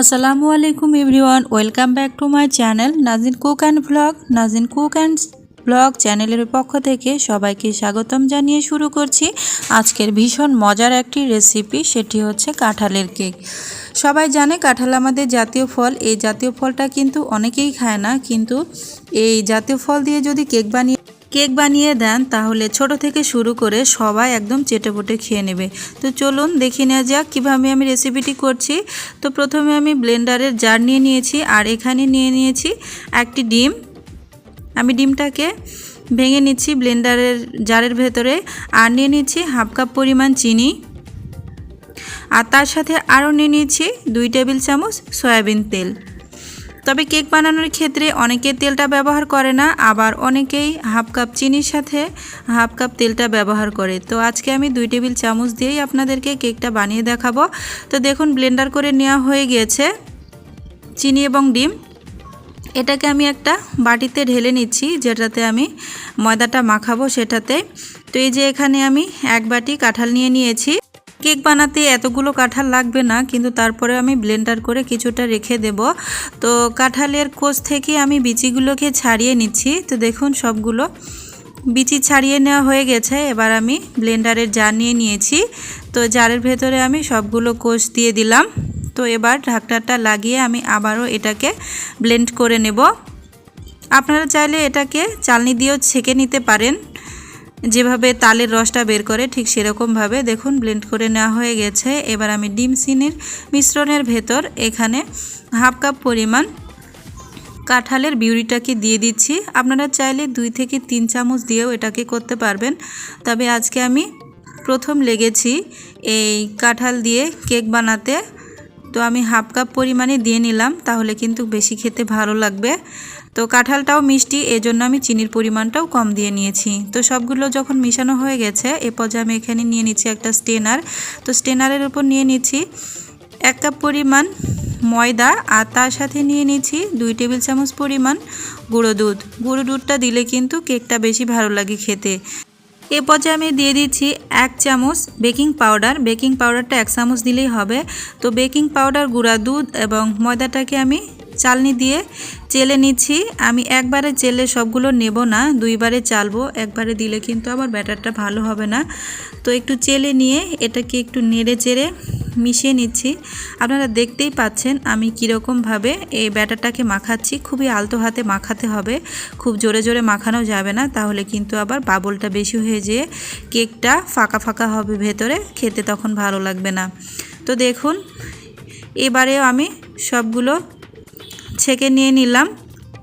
আসসালামু আলাইকুম everyone, welcome back to my channel Nazin cook and blog. Nazin cook and blog চ্যানেলের পক্ষ থেকে সবাইকে স্বাগতম জানিয়ে শুরু করছি আজকের ভীষণ মজার একটি রেসিপি, সেটি হচ্ছে কাঁঠালের কেক। সবাই জানে কাঁঠাল আমাদের জাতীয় ফল, এই জাতীয় ফলটা কিন্তু অনেকেই খায় না, কিন্তু এই জাতীয় ফল দিয়ে যদি কেক বানিয়ে কেক বানিয়ে দেন, তাহলে ছোট থেকে শুরু করে সবাই একদম চেটে পুটে খেয়ে নেবে। তো চলুন দেখে নেওয়া যাক কীভাবে আমি রেসিপিটি করছি। তো প্রথমে আমি ব্লেন্ডারের জার নিয়ে নিয়েছি আর এখানে নিয়ে নিয়েছি একটি ডিম। আমি ডিমটাকে ভেঙে নিচ্ছি ব্লেন্ডারের জারের ভেতরে আর নিয়ে নিচ্ছি হাফ কাপ পরিমাণ চিনি। আর তার সাথে আরও নিয়ে নিচ্ছি দুই টেবিল চামচ সয়াবিন তেল। তবে কেক বানানোর ক্ষেত্রে অনেকে তেলটা ব্যবহার করে না, আবার অনেকেই হাফ কাপ চিনির সাথে হাফ কাপ তেলটা ব্যবহার করে। তো আজকে আমি দুই টেবিল চামচ দিয়েই আপনাদেরকে কেকটা বানিয়ে দেখাবো। তো দেখুন, ব্লেন্ডার করে নেওয়া হয়ে গিয়েছে চিনি এবং ডিম। এটাকে আমি একটা বাটিতে ঢেলে নিচ্ছি, যেটাতে আমি ময়দাটা মাখাবো সেটাতে। তো এই যে এখানে আমি এক বাটি কাঁঠাল নিয়ে নিয়েছি। কেক বানাতে এতগুলো কাঁঠাল লাগবে না, কিন্তু তারপরে আমি ব্লেন্ডার করে কিছুটা রেখে দেব। তো কাঁঠালের কোষ থেকে আমি বিচিগুলোকে ছাড়িয়ে নিচ্ছি। তো দেখুন সবগুলো বিচি ছাড়িয়ে নেওয়া হয়ে গেছে, এবার আমি ব্লেন্ডারের জার নিয়ে নিয়েছি। তো জারের ভেতরে আমি সবগুলো কোষ দিয়ে দিলাম। তো এবার ঢাকনাটা লাগিয়ে আমি আবারও এটাকে ব্লেন্ড করে নেব। আপনারা চাইলে এটাকে চালনি দিয়েও ছেঁকে নিতে পারেন। যেভাবে তালের রসটা বের করে ঠিক সেরকমভাবে দেখুন ব্লেন্ড করে নেওয়া হয়ে গেছে। এবার আমি ডিম চিনির মিশ্রণের ভেতর এখানে হাফ কাপ পরিমাণ কাঁঠালের বিউরিটাকে দিয়ে দিচ্ছি। আপনারা চাইলে দুই থেকে তিন চামচ দিয়েও এটাকে করতে পারবেন। তবে আজকে আমি প্রথম লেগেছি এই কাঁঠাল দিয়ে কেক বানাতে। তো আমি হাফ কাপ পরিমাণে দিয়ে নিলাম, তাহলে কিন্তু বেশি খেতে ভালো লাগবে। তো কাঁঠালটাও মিষ্টি, এজন্য আমি চিনির পরিমাণটাও কম দিয়ে নিয়েছি। তো সবগুলো যখন মিশানো হয়ে গেছে, এ পর্যায়ে আমি এখানে নিয়ে নিচ্ছি একটা স্টেনার। তো স্টেনারের উপর নিয়ে নিচ্ছি এক কাপ পরিমাণ ময়দা আর তার সাথে নিয়ে নিচ্ছি দুই টেবিল চামচ পরিমাণ গুঁড়ো দুধ। গুঁড়ো দুধটা দিলে কিন্তু কেকটা বেশি ভালো লাগে খেতে। এ পর্যায়ে আমি দিয়ে দিচ্ছি এক চামচ বেকিং পাউডার। বেকিং পাউডারটা এক চামচ দিলেই হবে। তো বেকিং পাউডার, গুঁড়া দুধ এবং ময়দাটাকে আমি চালনি দিয়ে চেলে নিচ্ছি। আমি একবারে চেলে সবগুলো নেব না, দুইবারে চালবো, একবারে দিলে কিন্তু আবার ব্যাটারটা ভালো হবে না। তো একটু চেলে নিয়ে এটাকে একটু নেড়ে চেড়ে মিশিয়ে নিচ্ছি। আপনারা দেখতেই পাচ্ছেন আমি কীরকমভাবে এই ব্যাটারটাকে মাখাচ্ছি। খুবই আলতো হাতে মাখাতে হবে, খুব জোরে জোরে মাখানো যাবে না, তাহলে কিন্তু আবার বাবলটা বেশি হয়ে যেয়ে কেকটা ফাঁকা ফাঁকা হবে ভেতরে, খেতে তখন ভালো লাগবে না। তো দেখুন, এবারেও আমি সবগুলো ছেঁকে নিয়ে নিলাম।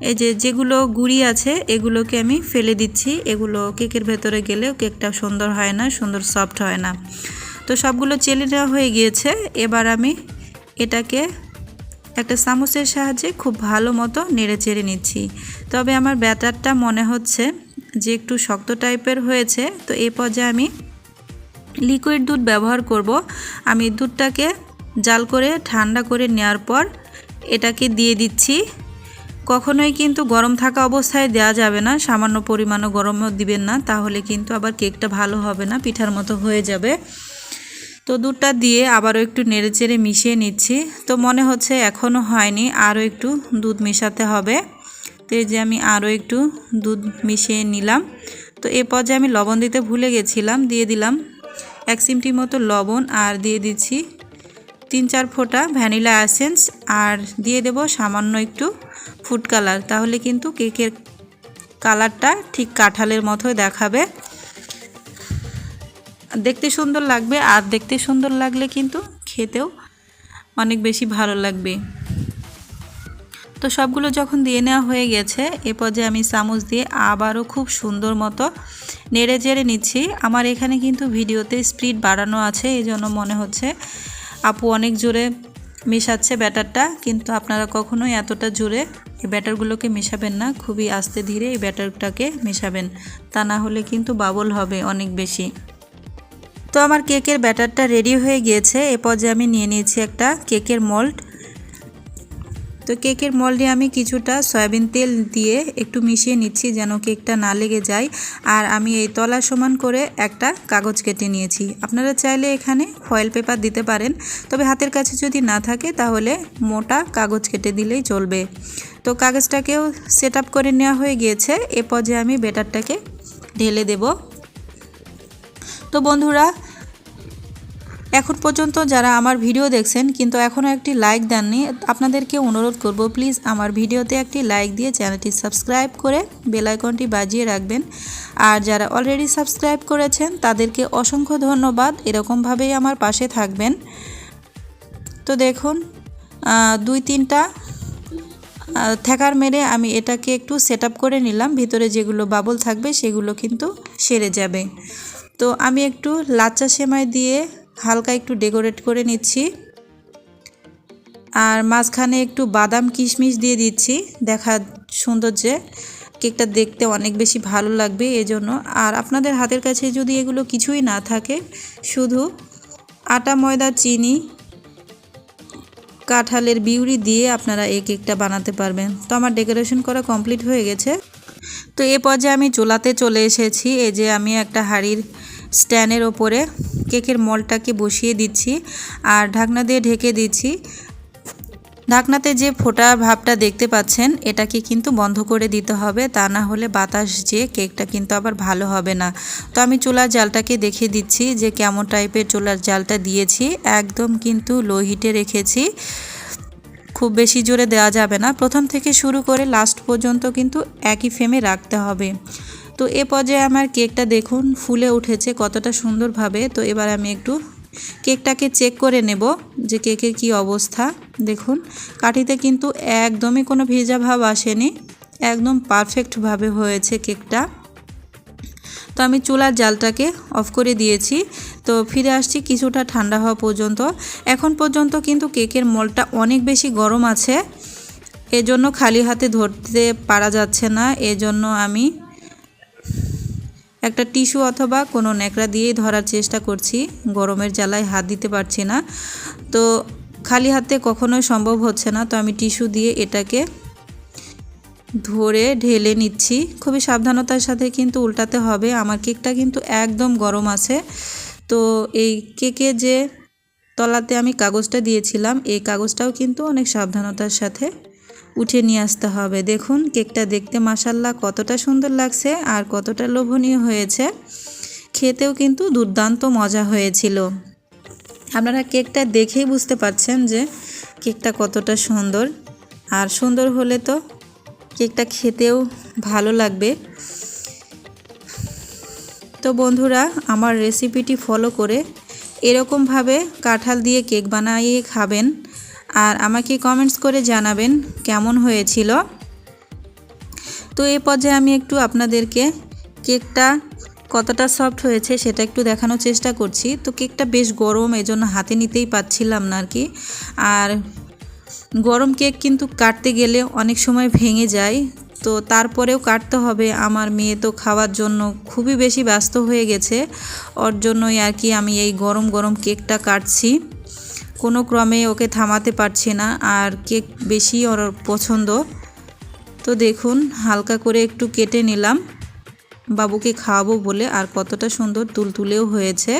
এই যে যেগুলো গুড়ি আছে, এগুলোকে আমি ফেলে দিচ্ছি। এগুলো কেকের ভেতরে গেলেও কেকটা সুন্দর হয় না, সুন্দর সফট হয় না। তো সবগুলো চেলে নেওয়া হয়ে গিয়েছে। এবার আমি এটাকে একটা চামচের সাহায্যে খুব ভালো মতো নেড়ে চেড়ে নিচ্ছি। তবে আমার ব্যাটারটা মনে হচ্ছে যে একটু শক্ত টাইপের হয়েছে। তো এই পর্যায়ে আমি লিকুইড দুধ ব্যবহার করব। আমি দুধটাকে জাল করে ঠান্ডা করে নেওয়ার পর এটাকে দিয়ে দিচ্ছি। কখনোই কিন্তু গরম থাকা অবস্থায় দেওয়া যাবে না। সামান্য পরিমাণও গরমও দিবেন না, তাহলে কিন্তু আবার কেকটা ভালো হবে না, পিঠার মতো হয়ে যাবে। তো দুধটা দিয়ে আবারও একটু নেড়ে চেড়ে মিশিয়ে নিচ্ছি। তো মনে হচ্ছে এখনও হয়নি, আরও একটু দুধ মেশাতে হবে। তো যে আমি আরও একটু দুধ মিশিয়ে নিলাম। তো এ পর্যায়ে আমি লবণ দিতে ভুলে গেছিলাম, দিয়ে দিলাম এক চিমটি মতো লবণ আর দিয়ে দিচ্ছি তিন চার ফোঁটা ভ্যানিলা অ্যাসেন্স আর দিয়ে দেব সামান্য একটু ফুড কালার। তাহলে কিন্তু কেকের কালারটা ঠিক কাঁঠালের মতোই দেখাবে। দেখতে সুন্দর লাগবে, আর দেখতে সুন্দর লাগলে কিন্তু খেতেও অনেক বেশি ভালো লাগবে। তো সবগুলো যখন দিয়ে নেওয়া হয়ে গেছে, এ পর্যায়ে আমি চামচ দিয়ে আবারও খুব সুন্দর মতো নেড়ে চেড়ে নিচ্ছি। আমার এখানে কিন্তু ভিডিওতে স্পিড বাড়ানো আছে এই জন্য মনে হচ্ছে আপু অনেক জোরে মেশাচ্ছে ব্যাটারটা, কিন্তু আপনারা কখনোই এতটা জোরে এই ব্যাটারগুলোকে মেশাবেন না। খুবই আস্তে ধীরে এই ব্যাটারটাকে মেশাবেন, তা না হলে কিন্তু বাবল হবে অনেক বেশি। তো আমার কেকের ব্যাটারটা রেডি হয়ে গিয়েছে। এ পর্যায়ে আমি নিয়ে নিয়েছি একটা কেকের মোল্ড। তো কেকের মল্ডে আমি কিছুটা সয়াবিন তেল দিয়ে একটু মিশিয়ে নিচ্ছি যেন কেকটা না লেগে যায়। আর আমি এই তলা সমান করে একটা কাগজ কেটে নিয়েছি। আপনারা চাইলে এখানে ফয়েল পেপার দিতে পারেন। তবে হাতের কাছে যদি না থাকে তাহলে মোটা কাগজ কেটে দিলেই চলবে। তো কাগজটাকেও সেট করে নেওয়া হয়ে গিয়েছে। এ পর্যায়ে আমি বেটারটাকে ঢেলে দেব। তো বন্ধুরা এখন পর্যন্ত যারা আমার ভিডিও দেখছেন, কিন্তু এখনও একটি লাইক দেননি, আপনাদেরকে অনুরোধ করব প্লিজ আমার ভিডিওতে একটি লাইক দিয়ে চ্যানেলটি সাবস্ক্রাইব করে বেলাইকনটি বাজিয়ে রাখবেন। আর যারা অলরেডি সাবস্ক্রাইব করেছেন, তাদেরকে অসংখ্য ধন্যবাদ, এরকমভাবেই আমার পাশে থাকবেন। তো দেখুন দুই তিনটা থ্যাকার মেরে আমি এটাকে একটু সেট করে নিলাম, ভিতরে যেগুলো বাবল থাকবে সেগুলো কিন্তু সেরে যাবে। তো আমি একটু লাচ্চা সেমাই দিয়ে হালকা একটু ডেকোরেট করে নিচ্ছি। আর মাঝখানে একটু বাদাম কিশমিশ দিয়ে দিচ্ছি। দেখা সৌন্দর্যে কেকটা দেখতে অনেক বেশি ভালো লাগবে এজন্য। আর আপনাদের হাতের কাছে যদি এগুলো কিছুই না থাকে, শুধু আটা, ময়দা, চিনি, কাঁঠালের বিউরি দিয়ে আপনারা এই কেকটা বানাতে পারবেন। তো আমার ডেকোরেশন করা কমপ্লিট হয়ে গেছে। তো এ পর্যায়ে আমি চুলাতে চলে এসেছি। এই যে আমি একটা হাঁড়ির স্ট্যান্ডের ওপরে কেকের মলটাকে বসিয়ে দিচ্ছি আর ঢাকনা দিয়ে ঢেকে দিচ্ছি। ঢাকনাতে যে ফোটা ভাবটা দেখতে পাচ্ছেন, এটাকে কিন্তু বন্ধ করে দিতে হবে, তা না হলে বাতাস যে কেকটা কিন্তু আবার ভালো হবে না। তো আমি চুলার জালটাকে দেখে দিচ্ছি যে কেমন টাইপের চুলার জালটা দিয়েছি, একদম কিন্তু লো হিটে রেখেছি। খুব বেশি জোরে দেওয়া যাবে না। প্রথম থেকে শুরু করে লাস্ট পর্যন্ত কিন্তু একই ফ্রেমে রাখতে হবে। তো এ পর্যায়ে আমার কেকটা দেখুন, ফুলে উঠেছে কতটা সুন্দরভাবে। তো এবার আমি একটু কেকটাকে চেক করে নেব যে কেকের কি অবস্থা। দেখুন, কাঠিতে কিন্তু একদমই কোনো ভেজা ভাব আসেনি, একদম পারফেক্টভাবে হয়েছে কেকটা। তো আমি চুলার জালটাকে অফ করে দিয়েছি, তো ফিরে আসছি কিছুটা ঠান্ডা হওয়া পর্যন্ত। এখন পর্যন্ত কিন্তু কেকের মলটা অনেক বেশি গরম আছে, এজন্য খালি হাতে ধরতে পারা যাচ্ছে না। এজন্য আমি একটা টিস্যু অথবা কোনো ন্যাকড়া দিয়েই ধরার চেষ্টা করছি। গরমের জ্বালায় হাত দিতে পারছি না। তো খালি হাতে কখনোই সম্ভব হচ্ছে না। তো আমি টিস্যু দিয়ে এটাকে ধরে ঢেলে নিচ্ছি। খুবই সাবধানতার সাথে কিন্তু উল্টাতে হবে। আমার কেকটা কিন্তু একদম গরম আছে। তো এই কেকে যে তলাতে আমি কাগজটা দিয়েছিলাম, এই কাগজটাও কিন্তু অনেক সাবধানতার সাথে উঠে নিয়ে আসতে হবে। দেখুন, কেকটা দেখতে মাসাল্লাহ কতটা সুন্দর লাগছে আর কতটা লোভনীয় হয়েছে। খেতেও কিন্তু দুর্দান্ত মজা হয়েছিল। আপনারা কেকটা দেখেই বুঝতে পারছেন যে কেকটা কতটা সুন্দর। আর সুন্দর হলে তো কেকটা খেতেও ভালো লাগবে। তো বন্ধুরা, আমার রেসিপিটি ফলো করে এরকমভাবে কাঁঠাল দিয়ে কেক বানিয়ে খাবেন। আর আমাকে কমেন্টস করে জানাবেন কেমন হয়েছিল। তো এই পর্যায়ে আমি একটু আপনাদেরকে কেকটা কতটা সফট হয়েছে সেটা একটু দেখানোর চেষ্টা করছি। তো কেকটা বেশ গরম, এজন্য হাতে নিতেই পাচ্ছিলাম না আর কি আর গরম কেক কিন্তু কাটতে গেলে অনেক সময় ভেঙে যায়। তো তারপরেও কাটতে হবে। আমার মেয়ে তো খাওয়ার জন্য খুবই বেশি ব্যস্ত হয়ে গেছে। ওর জন্যই আর কি আমি এই গরম গরম কেকটা কাটছি। কোনো ক্রমে ওকে থামাতে পারছি না, আর কেক বেশি ওর পছন্দ। তো দেখুন, হালকা করে একটু কেটে নিলাম। বাবুকে খাওয়াবো বলে, আর কতটা সুন্দর তুলতুলেও হয়েছে।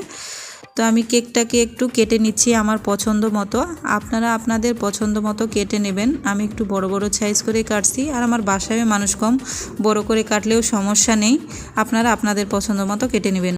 তো আমি কেকটাকে একটু কেটে নিচ্ছি আমার পছন্দ মতো। আপনারা আপনাদের পছন্দ মতো কেটে নেবেন। আমি একটু বড় বড় সাইজ করে কাটছি, আর আমার বাসায় মানুষ কম বড় করে কাটলেও সমস্যা নেই। আপনারা আপনাদের পছন্দ মতো কেটে নেবেন।